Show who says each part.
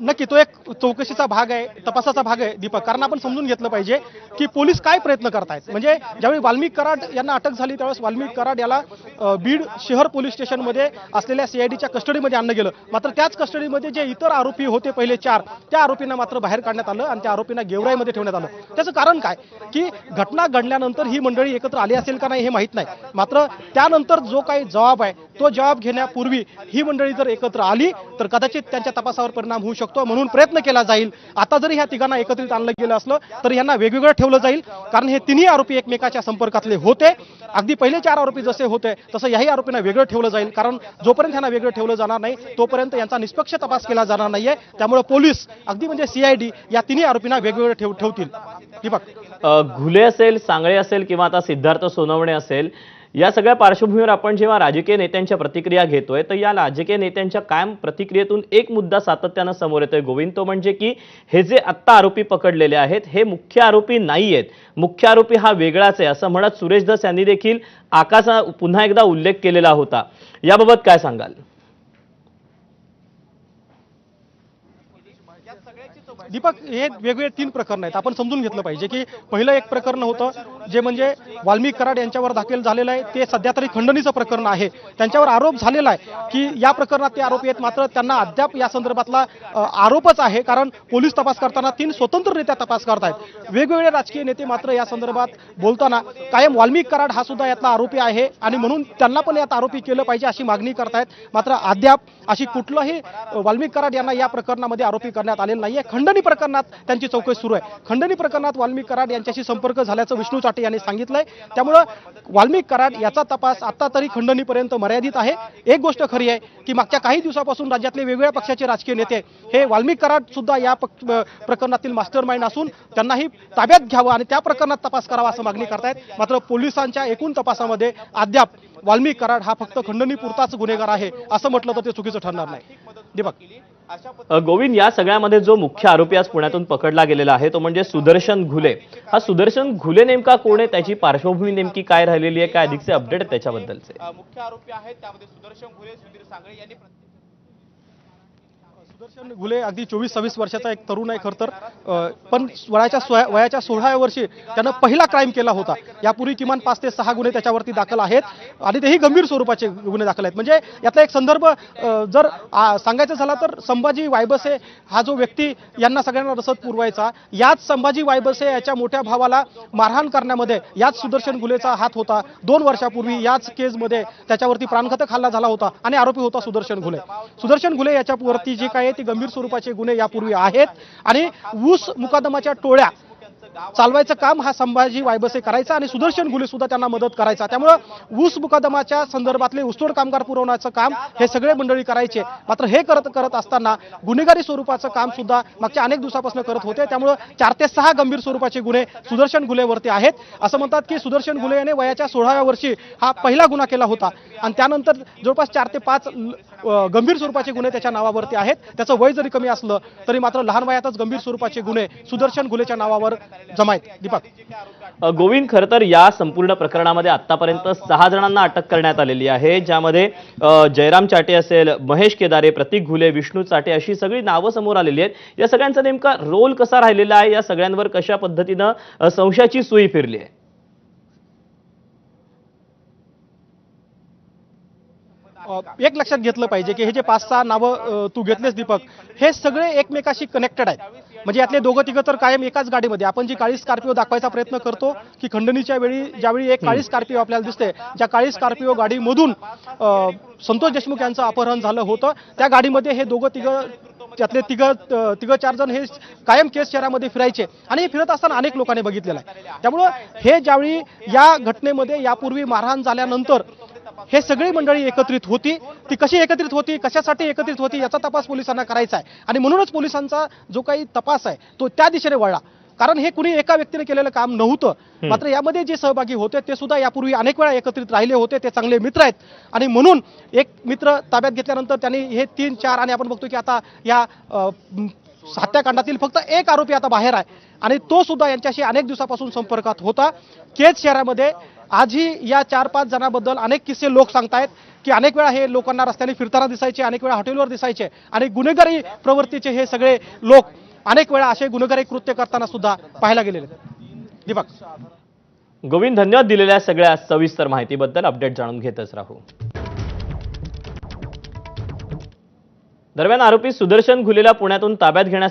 Speaker 1: नक्की तो एक चौकशीचा भाग आहे तपासाचा भाग आहे दीपक. कारण आपण समजून घेतलं पाहिजे की पोलीस काय प्रयत्न करतायत. म्हणजे ज्यावेळी वाल्मिक कराड यांना अटक झाली त्यावेळेस वाल्मिक कराड याला बीड शहर पोलीस स्टेशनमध्ये असलेल्या सीआयडीच्या कस्टडीमध्ये आणलं गेलं. मात्र त्याच कस्टडीमध्ये जे इतर आरोपी होते पहिले चार त्या आरोपींना मात्र बाहेर काढण्यात आलं आणि त्या आरोपींना गेवराईमध्ये ठेवण्यात आलं. त्याचं कारण काय? की घटना घडल्यानंतर ही मंडळी एकत्र आली असेल का नाही हे माहीत नाही. मात्र त्यानंतर जो काही जबाब आहे तो जबाब घेण्यापूर्वी ही मंडळी जर एकत्र आली तर कदाचित त्यांच्या तपासावर परिणाम होऊ शकतो म्हणून प्रयत्न केला जाईल. आता जरी ह्या तिघांना एकत्रित आणलं गेलं असलं तर यांना वेगवेगळं ठेवलं जाईल कारण हे तिन्ही आरोपी एकमेकाच्या संपर्कातले होते. अगदी पहिले चार आरोपी जसे होते तसं याही आरोपींना वेगळं ठेवलं जाईल कारण जोपर्यंत यांना वेगळं ठेवलं जाणार नाही तोपर्यंत यांचा निष्पक्ष तपास केला जाणार नाहीये. त्यामुळे पोलीस अगदी म्हणजे सीआयडी या तिन्ही आरोपींना वेगवेगळं ठेव ठेवतील दीपक
Speaker 2: घुले असेल सांगळे असेल किंवा आता सिद्धार्थ सोनवणे असेल या सगळ्या पार्श्वभूमीवर आपण जेव्हा राजकीय नेत्यांच्या प्रतिक्रिया घेतोय तर या राजकीय नेत्यांच्या कायम प्रतिक्रियेतून एक मुद्दा सातत्यानं समोर येतोय गोविंद तो म्हणजे की हे जे आत्ता आरोपी पकडलेले आहेत हे मुख्य आरोपी नाही आहेत मुख्य आरोपी हा वेगळाच आहे असं म्हणत सुरेश धस यांनी देखील आकाशा पुन्हा एकदा उल्लेख केलेला होता. याबाबत काय सांगाल?
Speaker 1: दीपक हे वेगवेगळे तीन प्रकरण आहेत. आपण समजून घेतलं पाहिजे की पहिलं एक प्रकरण होतं जे म्हणजे वाल्मिक कराड यांच्यावर दाखल झालेलं आहे. ते सध्या तरी खंडणीचं प्रकरण आहे. त्यांच्यावर आरोप झालेला आहे की या प्रकरणात ते आरोपी आहेत. मात्र त्यांना अद्याप या संदर्भातला आरोपच आहे. कारण पोलीस तपास करताना तीन स्वतंत्ररित्या तपास करतायत. वेगवेगळे राजकीय नेते मात्र या संदर्भात बोलताना कायम वाल्मिक कराड हा सुद्धा यातला आरोपी आहे आणि म्हणून त्यांना पण यात आरोपी केलं पाहिजे अशी मागणी करतायत. मात्र अद्याप अशी कुठलंही वाल्मिक कराड यांना या प्रकरणामध्ये आरोपी करण्यात आलेलं नाहीये. खंडणी प्रकरणात त्यांची चौकशी सुरू आहे. खंडणी प्रकरणात वाल्मिक कराड यांच्याशी संपर्क झाल्याचं विष्णू चाटे यांनी सांगितलंय. त्यामुळं वाल्मिक कराड याचा तपास आता तरी खंडणीपर्यंत मर्यादित आहे. एक गोष्ट खरी आहे की मागच्या काही दिवसापासून राज्यातले वेगवेगळ्या पक्षाचे राजकीय नेते हे वाल्मिक कराड सुद्धा या प्रकरणातील मास्टर माइंड असून त्यांनाही ताब्यात घ्यावं आणि त्या प्रकरणात तपास करावा असं मागणी करतायत. मात्र पोलिसांच्या एकूण तपासामध्ये अद्याप वाल्मिक कराड हा फक्त खंडणीपुरताच गुन्हेगार आहे असं म्हटलं तर ते चुकीचं ठरणार नाही. दीपक.
Speaker 2: गोविंद या सगळ्यामध्ये जो मुख्य आरोपी आज पुण्यातून पकडला गेलेला आहे तो म्हणजे सुदर्शन घुले. हा सुदर्शन घुले नेमका कोण आहे? त्याची पार्श्वभूमी नेमकी काय राहिलेली आहे? काय अधिकचे अपडेट त्याच्याबद्दलचे?
Speaker 3: मुख्य आरोपी आहेत त्यामध्ये सुदर्शन घुले सुधीर सांगळे यांनी
Speaker 1: सुदर्शन घुले अगदी चोवीस सव्वीस वर्षाचा एक तरुण आहे खरं तर. पण वयाच्या वयाच्या सोळाव्या वर्षी त्यानं पहिला क्राईम केला होता. यापूर्वी किमान पाच ते सहा गुन्हे त्याच्यावरती दाखल आहेत. आणि तेही गंभीर स्वरूपाचे गुन्हे दाखल आहेत. म्हणजे यातला एक संदर्भ जर सांगायचं झाला तर संभाजी वायबसे हा जो व्यक्ती यांना सगळ्यांना रसद पुरवायचा याच संभाजी वायबसे याच्या मोठ्या भावाला मारहाण करण्यामध्ये याच सुदर्शन गुलेचा हात होता. दोन वर्षापूर्वी याच केसमध्ये त्याच्यावरती प्राणघातक हल्ला झाला होता आणि आरोपी होता सुदर्शन घुले. सुदर्शन घुले याच्यावरती जे काही आहे गंभीर स्वरूपाचे गुन्हे यापूर्वी आहेत. आणि ऊस मुकादमाच्या टोळ्या चालवायचं काम हा संभाजी वायबसे करायचा आणि सुदर्शन घुले सुद्धा त्यांना मदत करायचा. त्यामुळं ऊस मुकदमाच्या संदर्भातले ऊसतोड कामगार पुरवण्याचं काम हे सगळे मंडळी करायचे. मात्र हे करत करत असताना गुन्हेगारी स्वरूपाचं काम सुद्धा मागच्या अनेक दिवसापासून करत होते. त्यामुळं चार ते सहा गंभीर स्वरूपाचे गुन्हे सुदर्शन घुलेवरती आहेत. असं म्हणतात की सुदर्शन घुले याने वयाच्या सोळाव्या वर्षी हा पहिला गुन्हा केला होता. आणि त्यानंतर जवळपास चार ते पाच गंभीर स्वरूपाचे गुन्हे त्याच्या नावावरती आहेत. त्याचं वय जरी कमी असलं तरी मात्र लहान वयातच गंभीर स्वरूपाचे गुन्हे सुदर्शन घुलेच्या नावावर जमा आहेत दीपक.
Speaker 2: गोविंद खरं तर या संपूर्ण प्रकरणामध्ये आतापर्यंत सहा जणांना अटक करण्यात आलेली आहे ज्यामध्ये जयराम चाटे असेल महेश केदारे प्रतीक घुले विष्णू चाटे अशी सगळी नावं समोर आलेली आहेत. या सगळ्यांचा नेमका रोल कसा राहिलेला आहे? या सगळ्यांवर कशा पद्धतीनं संशयाची सुई फिरली आहे?
Speaker 1: एक लक्षात घेतलं पाहिजे की हे जे पाच सहा नावं तू घेतलेस दीपक हे सगळे एकमेकाशी कनेक्टेड आहेत. म्हणजे यातले दोघं तिघं तर कायम एकाच गाडीमध्ये. आपण जी काळी स्कॉर्पिओ दाखवायचा प्रयत्न करतो की खंडणीच्या वेळी ज्यावेळी एक काळी स्कॉर्पिओ आपल्याला दिसते ज्या काळी स्कॉर्पिओ गाडीमधून संतोष देशमुख यांचं अपहरण झालं होतं त्या गाडीमध्ये हे दोघं तिघं त्यातले तिघं तिघं चार जण हे कायम केस शहरामध्ये फिरायचे आणि हे फिरत असताना अनेक लोकांनी बघितलेलं आहे. त्यामुळं हे ज्यावेळी या घटनेमध्ये यापूर्वी मारहाण झाल्यानंतर हे सगळी मंडळी एकत्रित होती. ती कशी एकत्रित होती? कशासाठी एकत्रित होती? याचा तपास पोलिसांना करायचा आहे. आणि म्हणूनच पोलिसांचा जो काही तपास आहे तो त्या दिशेने वळला. कारण हे कुणी एका व्यक्तीने केलेलं काम नव्हतं. मात्र यामध्ये जे सहभागी होते ते सुद्धा यापूर्वी अनेक वेळा एकत्रित राहिले होते. ते चांगले मित्र आहेत. आणि म्हणून एक मित्र ताब्यात घेतल्यानंतर त्यांनी हे तीन चार आणि आपण बघतो की आता या हत्याकांडातील फक्त एक आरोपी आता बाहेर आहे. आणि तो सुद्धा यांच्याशी अनेक दिवसापासून संपर्कात होता. केज शहरामध्ये आजही या चार पाच जणांबद्दल अनेक किस्से लोक सांगतायत की अनेक वेळा हे लोकांना रस्त्याने फिरताना दिसायचे अनेक वेळा हॉटेलवर दिसायचे. आणि गुन्हेगारी प्रवृत्तीचे हे सगळे लोक अनेक वेळा असे गुन्हेगारी कृत्य करताना सुद्धा पाहायला गेलेले दीपक.
Speaker 2: गोविंद धन्यवाद दिलेल्या सगळ्या सविस्तर माहितीबद्दल अपडेट जाणून घेतच राहू. दरम्यान आरोपी सुदर्शन घुलेला पुण्यातून ताब्यात घेण्यासाठी